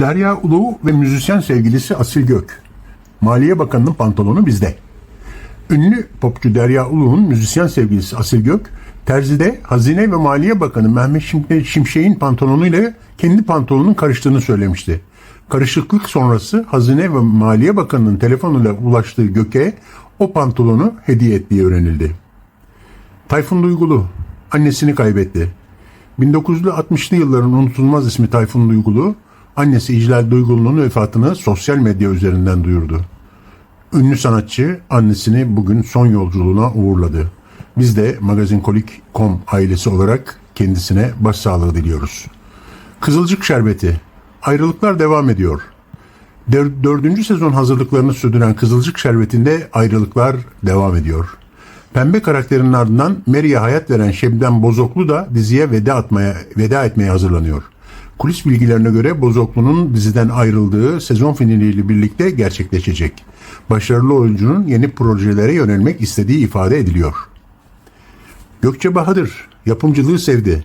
Derya Ulu ve müzisyen sevgilisi Asil Gök. Maliye Bakanı'nın pantolonu bizde. Ünlü popçu Derya Ulu'nun müzisyen sevgilisi Asil Gök, terzide Hazine ve Maliye Bakanı Mehmet Şim- Şimşek'in pantolonuyla kendi pantolonunun karıştığını söylemişti. Karışıklık sonrası Hazine ve Maliye Bakanı'nın telefonuyla ulaştığı Gök'e o pantolonu hediye ettiği öğrenildi. Tayfun Duygulu annesini kaybetti. 1960'lı yılların unutulmaz ismi Tayfun Duygulu, annesi İclal Duygulu'nun vefatını sosyal medya üzerinden duyurdu. Ünlü sanatçı annesini bugün son yolculuğuna uğurladı. Biz de magazinkolik.com ailesi olarak kendisine başsağlığı diliyoruz. Kızılcık Şerbeti. Ayrılıklar devam ediyor. Dör- Dördüncü sezon hazırlıklarını sürdüren Kızılcık Şerbeti'nde ayrılıklar devam ediyor. Pembe karakterinin ardından Mary'e hayat veren Şebnem Bozoklu da diziye veda, atmaya, veda etmeye hazırlanıyor. Kulis bilgilerine göre Bozoklu'nun diziden ayrıldığı sezon finaliyle birlikte gerçekleşecek. Başarılı oyuncunun yeni projelere yönelmek istediği ifade ediliyor. Gökçe Bahadır yapımcılığı sevdi.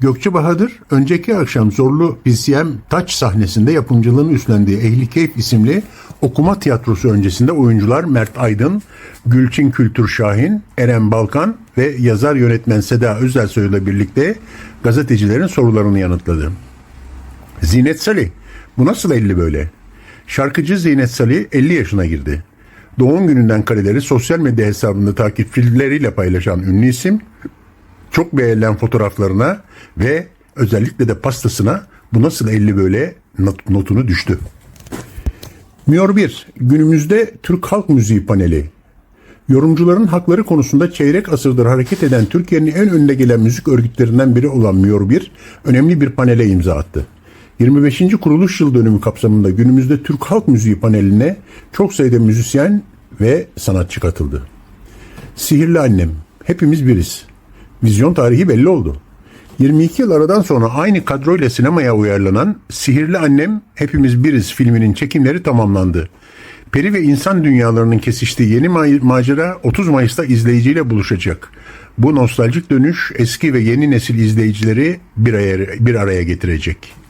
Gökçe Bahadır önceki akşam zorlu PCM Taç sahnesinde yapımcılığını üstlendiği Ehli Keyif isimli okuma tiyatrosu öncesinde oyuncular Mert Aydın, Gülçin Kültür Şahin, Eren Balkan ve yazar yönetmen Seda Özelsoy ile birlikte gazetecilerin sorularını yanıtladı. Zinet Salih. Bu nasıl 50 böyle? Şarkıcı Zinet Salih 50 yaşına girdi. Doğum gününden kareleri sosyal medya hesabında takipçileriyle paylaşan ünlü isim, çok beğenilen fotoğraflarına ve özellikle de pastasına bu nasıl 50 böyle not- notunu düştü. Miyor 1. Günümüzde Türk Halk Müziği paneli. Yorumcuların hakları konusunda çeyrek asırdır hareket eden Türkiye'nin en önde gelen müzik örgütlerinden biri olan Miyor 1, önemli bir panele imza attı. 25. kuruluş yıl dönümü kapsamında günümüzde Türk Halk Müziği paneline çok sayıda müzisyen ve sanatçı katıldı. Sihirli Annem, hepimiz biriz. Vizyon tarihi belli oldu. 22 yıl aradan sonra aynı kadroyla sinemaya uyarlanan Sihirli Annem Hepimiz Biriz filminin çekimleri tamamlandı. Peri ve insan dünyalarının kesiştiği yeni ma- macera 30 Mayıs'ta izleyiciyle buluşacak. Bu nostaljik dönüş eski ve yeni nesil izleyicileri bir araya, bir araya getirecek.